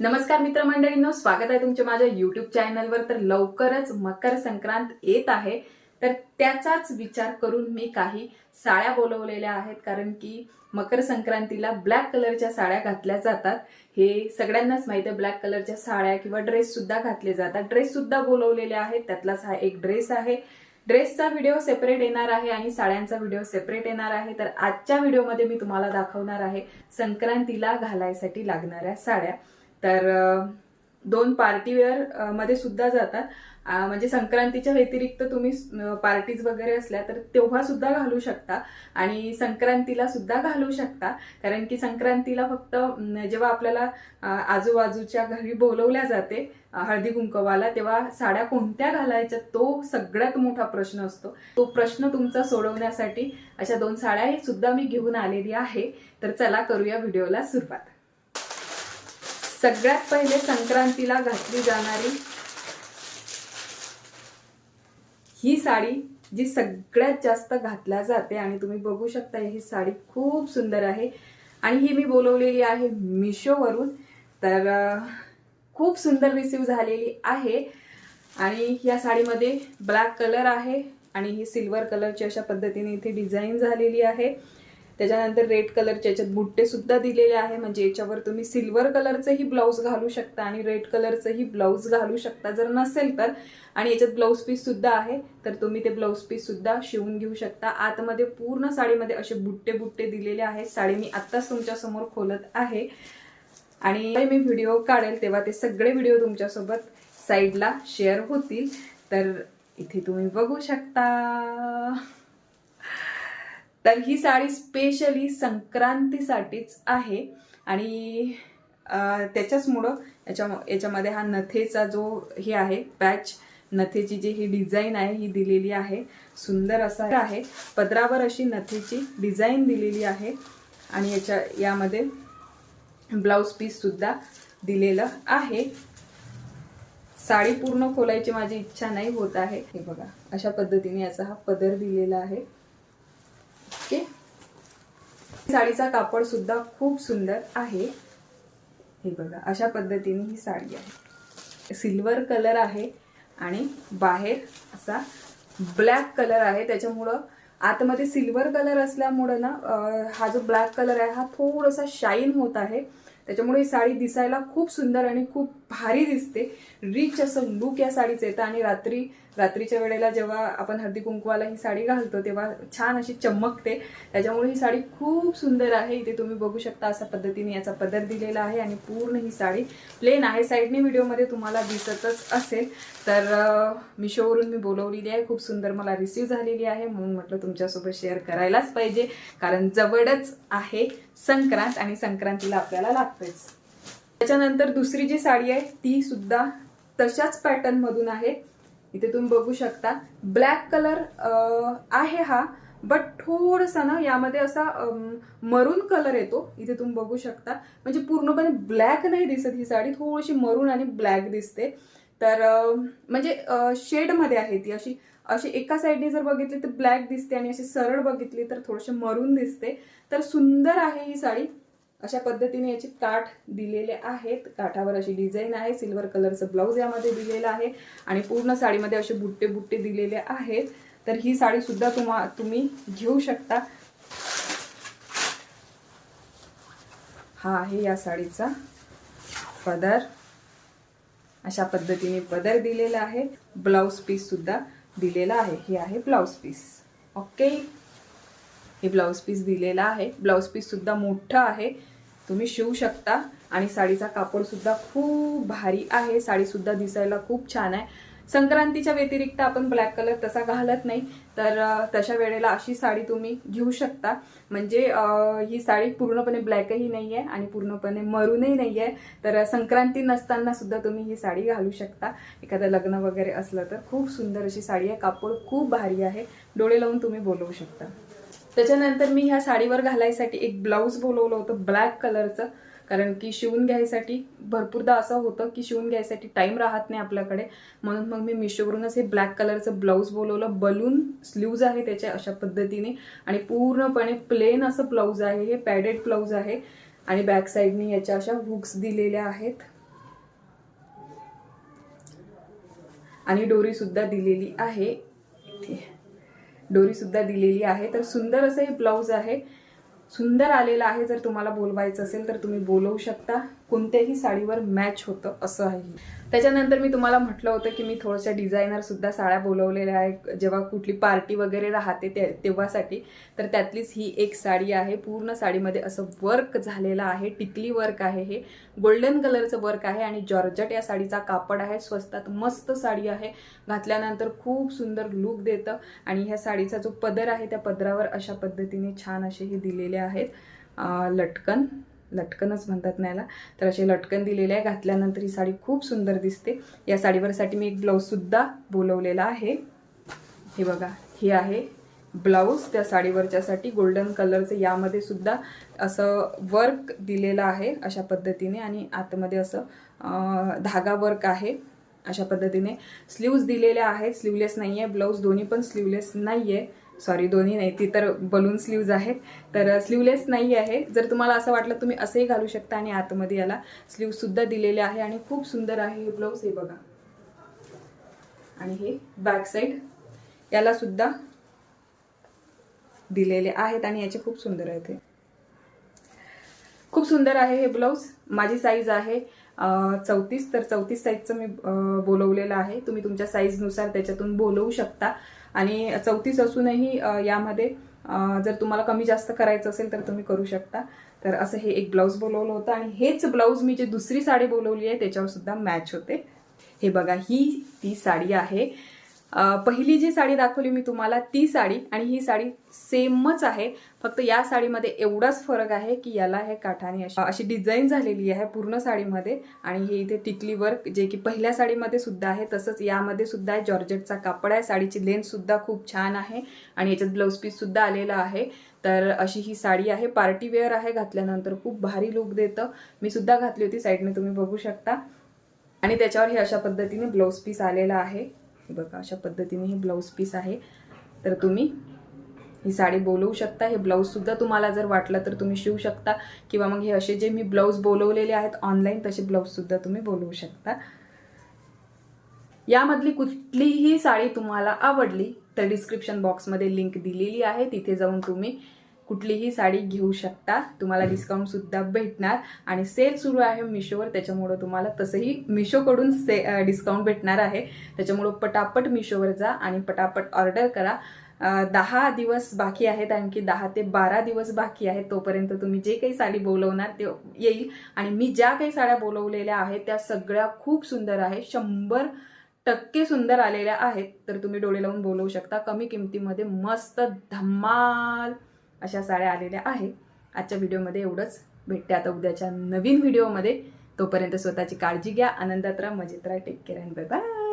नमस्कार मित्रमंडळींनो स्वागत आहे तुमच्या माझ्या युट्यूब चॅनलवर तर लवकरच मकर संक्रांत येत आहे. तर त्याचाच विचार करून मी काही साड्या बोलवलेल्या आहेत कारण की मकर संक्रांतीला ब्लॅक कलरच्या साड्या घातल्या जातात. हे सगळ्यांनाच माहिती आहे ब्लॅक कलरच्या साड्या किंवा ड्रेस सुद्धा घातले जातात. ड्रेस सुद्धा बोलवलेले आहेत त्यातलाच हा एक ड्रेस आहे. ड्रेसचा व्हिडिओ सेपरेट येणार आहे आणि साड्यांचा व्हिडिओ सेपरेट येणार आहे. तर आजच्या व्हिडिओमध्ये मी तुम्हाला दाखवणार आहे संक्रांतीला घालायसाठी लागणाऱ्या साड्या. तर दोन पार्टीवेअरमध्ये सुद्धा जातात. म्हणजे संक्रांतीच्या व्यतिरिक्त तुम्ही पार्टीज वगैरे असल्या तर तेव्हा सुद्धा घालू शकता. आणि संक्रांतीला सुद्धा घालू शकता. कारण की संक्रांतीला फक्त जेव्हा आपल्याला आजूबाजूच्या घरी बोलवल्या जाते हळदी कुंकवाला तेव्हा साड्या कोणत्या घालायच्या तो सगळ्यात मोठा प्रश्न असतो. तो प्रश्न तुमचा सोडवण्यासाठी अशा दोन साड्या सुद्धा मी घेऊन आलेली आहे. तर चला करूया व्हिडिओला सुरुवात. सगळ्यात पहिले संक्रांतीला घातली जाणारी ही साडी जी सगळ्यात जास्त घातल्या जाते आणि तुम्ही बघू शकता ही साडी खूप सुंदर आहे. आणि ही मी बोलवलेली आहे मिशोवरून. तर खूप सुंदर रिसीव झालेली आहे. आणि या साडीमध्ये ब्लॅक कलर आहे. आणि ही सिल्वर कलरची अशा पद्धतीने इथे डिझाईन झालेली आहे. त्याच्यानंतर रेड कलरचे याच्यात बुट्टे सुद्धा दिलेले आहे. म्हणजे याच्यावर तुम्ही सिल्वर कलरचंही ब्लाऊज घालू शकता आणि रेड कलरचंही ब्लाऊज घालू शकता जर नसेल तर. आणि याच्यात ब्लाऊज पीस सुद्धा आहे. तर तुम्ही ते ब्लाऊज पीससुद्धा शिवून घेऊ शकता. आतमध्ये पूर्ण साडीमध्ये असे बुट्टे बुट्टे दिलेले आहेत. साडी मी आत्ताच तुमच्यासमोर खोलत आहे. आणि मी व्हिडिओ काढेल तेव्हा ते सगळे व्हिडिओ तुमच्यासोबत साईडला शेअर होतील. तर इथे तुम्ही बघू शकता. तर ही साडी स्पेशली संक्रांतीसाठीच आहे. आणि त्याच्याचमुळं याच्या याच्यामध्ये हा नथेचा जो हे आहे पॅच नथेची जी ही डिझाईन आहे ही दिलेली आहे. सुंदर असा आहे. पदरावर अशी नथेची डिझाईन दिलेली आहे. आणि याच्या यामध्ये ब्लाऊज पीससुद्धा दिलेलं आहे. साडी पूर्ण खोलायची माझी इच्छा नाही होत आहे. हे बघा अशा पद्धतीने याचा हा पदर दिलेला आहे. ओके साडीचा कापड सुद्धा खूप सुंदर आहे. हे बघा अशा पद्धतीने ही साडी आहे. सिल्वर कलर आहे आणि बाहेर असा ब्लॅक कलर आहे. त्याच्यामुळं आतमध्ये सिल्वर कलर असल्यामुळं ना हा जो ब्लॅक कलर आहे हा थोडासा शाईन होत आहे. त्याच्यामुळे ही साडी दिसायला खूप सुंदर आणि खूप भारी दिसते. रिच असं लुक या साडीचं येतं आणि रात्री रात्रीच्या वेळेला जेव्हा आपण हळदी कुंकवाला ही साडी घालतो तेव्हा छान अशी चमकते. त्याच्यामुळे ही साडी खूप सुंदर आहे. इथे तुम्ही बघू शकता अशा पद्धतीने याचा पदर दिलेला आहे आणि पूर्ण ही साडी प्लेन आहे. साईडने व्हिडिओमध्ये तुम्हाला दिसतच असेल. तर मिशोवरून मी बोलवलेली आहे. खूप सुंदर मला रिसीव झालेली आहे. म्हणून म्हटलं तुमच्यासोबत शेअर करायलाच पाहिजे. कारण जवळच आहे संक्रांत आणि संक्रांतीला आपल्याला लागतेच. त्याच्यानंतर दुसरी जी साडी आहे ती सुद्धा तशाच पॅटर्नमधून आहे. इथे तुम्ही बघू शकता. ब्लॅक कलर आहे हा बट थोडासा ना यामध्ये असा मरून कलर येतो. इथे तुम्ही बघू शकता. म्हणजे पूर्णपणे ब्लॅक नाही दिसत ही साडी थोडीशी मरून आणि ब्लॅक दिसते. तर म्हणजे शेडमध्ये आहे ती अशी अशी एका साईडने जर बघितली तर ब्लॅक दिसते आणि अशी सरळ बघितली तर थोडीशी मरून दिसते. तर सुंदर आहे ही साडी. अशा पद्धतीने याचे काठ दिलेले आहेत. काठावर अशी डिझाईन आहे. सिल्वर कलरचं ब्लाऊज यामध्ये दिलेलं आहे. आणि पूर्ण साडीमध्ये असे बुट्टे बुट्टे दिलेले आहेत. तर ही साडी सुद्धा तुम्हा तुम्ही घेऊ शकता. हा आहे या साडीचा पदर. अशा पद्धतीने पदर दिलेला आहे. ब्लाऊज पीस सुद्धा दिलेला आहे. हे आहे ब्लाऊज पीस ओके हे ब्लाऊज पीस दिलेला आहे. ब्लाऊज पीससुद्धा मोठं आहे. तुम्ही शिवू शकता. आणि साडीचा कापडसुद्धा खूप भारी आहे. साडीसुद्धा दिसायला खूप छान आहे. संक्रांतीच्या व्यतिरिक्त आपण ब्लॅक कलर तसा घालत नाही. तर तशा वेळेला अशी साडी तुम्ही घेऊ शकता. म्हणजे ही साडी पूर्णपणे ब्लॅकही नाही आहे आणि पूर्णपणे मरूनही नाही आहे तर संक्रांती नसताना सुद्धा तुम्ही ही साडी घालू शकता. एखादं लग्न वगैरे असलं तर खूप सुंदर अशी साडी आहे. कापड खूप भारी आहे. डोळे लावून तुम्ही बोलवू शकता. त्याच्यानंतर मी ह्या साडीवर घालायसाठी एक ब्लाऊज बोलवलं होतं ब्लॅक कलरचं कारण की शिवून घ्यायसाठी भरपूरदा असं होतं की शिवून घ्यायसाठी टाईम राहत नाही आपल्याकडे. म्हणून मग मी मिशोवरूनच हे ब्लॅक कलरचं ब्लाऊज बोलवलं. बलून स्लीव्ज आहे त्याच्या अशा पद्धतीने. आणि पूर्णपणे प्लेन असं ब्लाऊज आहे. हे पॅडेड ब्लाऊज आहे. आणि बॅक साईडने याच्या अशा हुक्स दिलेल्या आहेत. आणि डोरीसुद्धा दिलेली आहे इथे. डोरीसुद्धा दिलेली आहे. तर सुंदर असं हे ब्लाऊज आहे. सुंदर आलेलं आहे. जर तुम्हाला बोलवायचं असेल तर तुम्ही बोलवू शकता. कोणत्याही साडीवर मॅच होतं असं आहे. त्याच्यानंतर मी तुम्हाला म्हटलं होतं की मी थोडशा डिझायनर सुद्धा साड्या बोलवलेल्या आहे जेव्हा कुठली पार्टी वगैरे राहते ते तेव्हासाठी. तर त्यातलीच ही एक साडी आहे. पूर्ण साडीमध्ये असं वर्क झालेलं आहे. टिकली वर्क आहे हे. गोल्डन कलरचं वर्क आहे आणि जॉर्जट या साडीचा कापड आहे. स्वस्तात मस्त साडी आहे. घातल्यानंतर खूप सुंदर लुक देतं. आणि ह्या साडीचा जो पदर आहे त्या पदरावर अशा पद्धतीने छान असे हे दिलेले आहेत. लटकन. लटकनच म्हणतात ना याला. तर असे लटकन दिलेले आहे. घातल्यानंतर ही साडी खूप सुंदर दिसते. या साडीवरसाठी मी एक ब्लाऊजसुद्धा बोलवलेला आहे. हे बघा हे आहे ब्लाऊज त्या साडीवरच्यासाठी गोल्डन कलरचं यामध्ये सुद्धा असं वर्क दिलेलं आहे अशा पद्धतीने. आणि आतमध्ये असं धागा वर्क आहे अशा पद्धतीने. स्लीव्ज दिलेल्या आहेत. स्लीवलेस नाही आहे ब्लाऊज दोन्ही पण स्लीवलेस नाही आहे सॉरी दोन्ही नाही. ती तर बलून स्लीव्ज आहेत. तर स्लीवलेस नाही आहे. जर तुम्हाला असं वाटलं तुम्ही असंही घालू शकता आणि आतमध्ये याला स्लीवसुद्धा दिलेले आहे आणि खूप सुंदर आहे हे ब्लाऊज हे बघा. आणि हे बॅक साईड याला सुद्धा दिलेले आहेत आणि याचे खूप सुंदर आहेत हे. खूप सुंदर आहे हे ब्लाऊज माझी साईज आहे चौतीस. तर चौतीस साईजचं मी बोलवलेलं आहे. तुम्ही तुमच्या साईजनुसार त्याच्यातून बोलवू शकता. आणि चौतीस असूनही यामध्ये जर तुम्हाला कमी जास्त करायचं असेल तर तुम्ही करू शकता. तर असं हे एक ब्लाऊज बोलवलं होतं आणि हेच ब्लाऊज मी जे दुसरी साडी बोलवली आहे त्याच्यावर सुद्धा मॅच होते. हे बघा ही ती साडी आहे. पहिली जी साडी दाखवली मी तुम्हाला ती साडी आणि ही साडी सेमच आहे फक्त या साडीमध्ये एवढाच फरक आहे की याला हे काठाने अशी अशी डिझाईन झालेली आहे पूर्ण साडीमध्ये आणि हे इथे टिकली वर्क जे की पहिल्या साडीमध्ये सुद्धा आहे तसंच यामध्ये सुद्धा आहे. जॉर्जेटचा कापड आहे साडीची लेंथ सुद्धा खूप छान आहे आणि याच्यात ब्लाऊज पीस सुद्धा आलेला आहे. तर अशी ही साडी आहे पार्टी वेअर आहे घातल्यानंतर खूप भारी लुक देतं. मी सुद्धा घातली होती साईडने तुम्ही बघू शकता. आणि त्याच्यावर हे अशा पद्धतीने ब्लाऊज पीस आलेला आहे. हे बघा अशा पद्धतीने हे ब्लाऊज पीस आहे. तर तुम्ही ही साडी बोलवू शकता. हे ब्लाऊजसुद्धा तुम्हाला जर वाटलं तर तुम्ही शिवू शकता. किंवा मग हे असे जे मी ब्लाऊज बोलवलेले आहेत ऑनलाईन तसे ब्लाऊजसुद्धा तुम्ही बोलवू शकता. यामधली कुठलीही साडी तुम्हाला आवडली तर डिस्क्रिप्शन बॉक्समध्ये लिंक दिलेली आहे. तिथे जाऊन तुम्ही कुठलीही साडी घेऊ शकता. तुम्हाला डिस्काउंटसुद्धा भेटणार. आणि सेल सुरू आहे मिशोवर त्याच्यामुळं तुम्हाला तसंही मिशोकडून से डिस्काउंट भेटणार आहे. त्याच्यामुळं पटापट मिशोवर जा आणि पटापट ऑर्डर करा. दहा दिवस बाकी आहेत. आणखी दहा ते बारा दिवस बाकी आहेत. तोपर्यंत तुम्ही जे काही साडी बोलवणार ते येईल. आणि मी ज्या काही साड्या बोलवलेल्या आहेत त्या सगळ्या खूप सुंदर आहेत. शंभर टक्के सुंदर आलेल्या आहेत. तर तुम्ही डोळे लावून बोलवू शकता. कमी किमतीमध्ये मस्त धमाल अशा साड्या आलेल्या आहेत आजच्या व्हिडिओमध्ये एवढंच. भेटते आता उद्याच्या नवीन व्हिडिओमध्ये. तोपर्यंत स्वतःची काळजी घ्या. आनंदात राहा मजेत राहा. Take care and bye bye